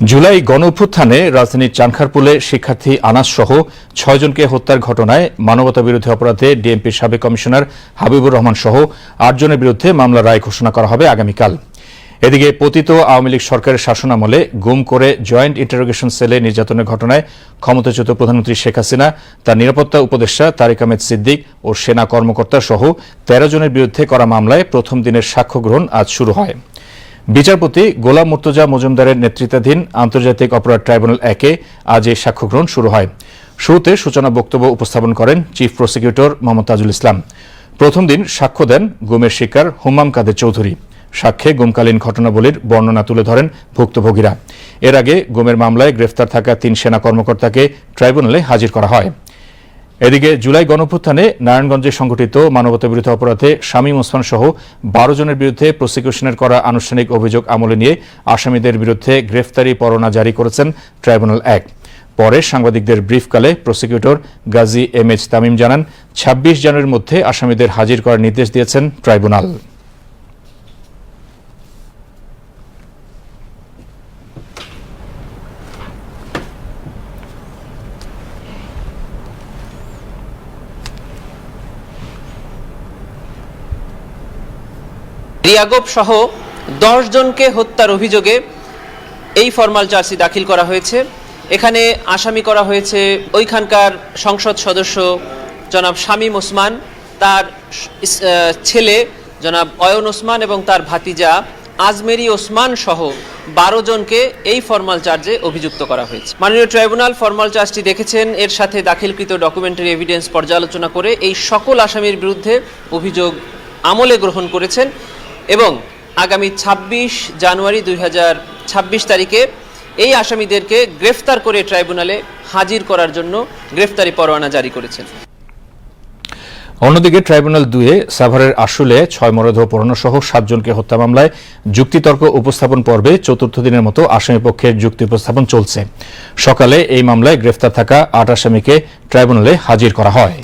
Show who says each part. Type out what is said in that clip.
Speaker 1: জুলাই গণ অভ্যুত্থানে রাজধানীর চানখারপুলে শিক্ষার্থী আনাস সহ ছয়জনকে হত্যার ঘটনায় মানবতা বিরোধী অপরাধে ডিএমপির সাবেক কমিশনার হাবিবুর রহমান সহ আটজনের বিরুদ্ধে মামলা রায় ঘোষণা করা হবে আগামীকাল। এদিকে পতিত আওয়ামী লীগ সরকারের শাসনামলে গুম করে জয়েন্ট ইন্টারোগেশন সেলে নির্যাতনের ঘটনায় ক্ষমতাচ্যুত প্রধানমন্ত্রী শেখ হাসিনা, তার নিরাপত্তা উপদেষ্টা তারিক আহমেদ সিদ্দিক ও সেনা কর্মকর্তা সহ তেরো জনের বিরুদ্ধে করা মামলায় প্রথম দিনের সাক্ষ্য গ্রহণ আজ শুরু হয়। বিচারপতি গোলাম মুর্তজা মজুমদারের নেতৃত্বাধীন আন্তর্জাতিক অপরাধ ট্রাইব্যুনাল একে আজ এই সাক্ষ্য গ্রহণ শুরু হয়। শুরুতে সূচনা বক্তব্য উপস্থাপন করেন চিফ প্রসিকিউটর মোহাম্মদ তাজুল ইসলাম। প্রথম দিন সাক্ষ্য দেন গুমের শিকার হুমাম কাদের চৌধুরী। সাক্ষ্যে গুমকালীন ঘটনাবলীর বর্ণনা তুলে ধরেন ভুক্তভোগীরা। এর আগে গুমের মামলায় গ্রেফতার থাকা তিন সেনা কর্মকর্তাকে ট্রাইব্যুনালে হাজির করা হয়। এদিকে জুলাই গণপ্রুত্থানে নারায়ণগঞ্জে সংঘটিত মানবতা বিরোধী অপরাধে শামীম ওসমান সহ বারো জনের বিরুদ্ধে প্রসিকিউশনের করা আনুষ্ঠানিক অভিযোগ আমলে নিয়ে আসামিদের বিরুদ্ধে গ্রেফতারি পরোয়ানা জারি করেছেন ট্রাইব্যুনাল এক। পরে সাংবাদিকদের ব্রিফকালে prosecutor Gazi M H Tamim জানান, ছাব্বিশ জানুয়ারির মধ্যে আসামিদের হাজির করার নির্দেশ দিয়েছেন ট্রাইব্যুনাল।
Speaker 2: রিয়াগোপ সহ জনকে হত্যার অভিযোগে এই ফরমাল চার্জটি দাখিল করা হয়েছে। এখানে আসামি করা হয়েছে ওইখানকার সংসদ সদস্য জনাব শামীম ওসমান, তার ছেলে জনাব অয়ন ওসমান এবং তার ভাতিজা আজমেরি ওসমান সহ বারো জনকে এই ফরমাল চার্জে অভিযুক্ত করা হয়েছে। মাননীয় ট্রাইব্যুনাল ফরমাল চার্জটি দেখেছেন। এর সাথে দাখিলকৃত ডকুমেন্টারি এভিডেন্স পর্যালোচনা করে এই সকল আসামির বিরুদ্ধে অভিযোগ আমলে গ্রহণ করেছেন। এবং আগামী ২৬ জানুয়ারি দুই হাজার ছাব্বিশ তারিখে এই আসামিদেরকে গ্রেফতার করে ট্রাইব্যুনালে হাজির করার জন্য গ্রেফতারি পরোয়ানা জারি করেছেন।
Speaker 1: অন্যদিকে ট্রাইব্যুনাল দুয়ে সাভারের আসলে ছয় মরদেহ সহ সাতজনকে হত্যা মামলায় যুক্তিতর্ক উপস্থাপন পর্বে চতুর্থ দিনের মতো আসামি পক্ষের যুক্তি উপস্থাপন চলছে। সকালে এই মামলায় গ্রেফতার থাকা আট আসামিকে ট্রাইব্যুনালে হাজির করা হয়।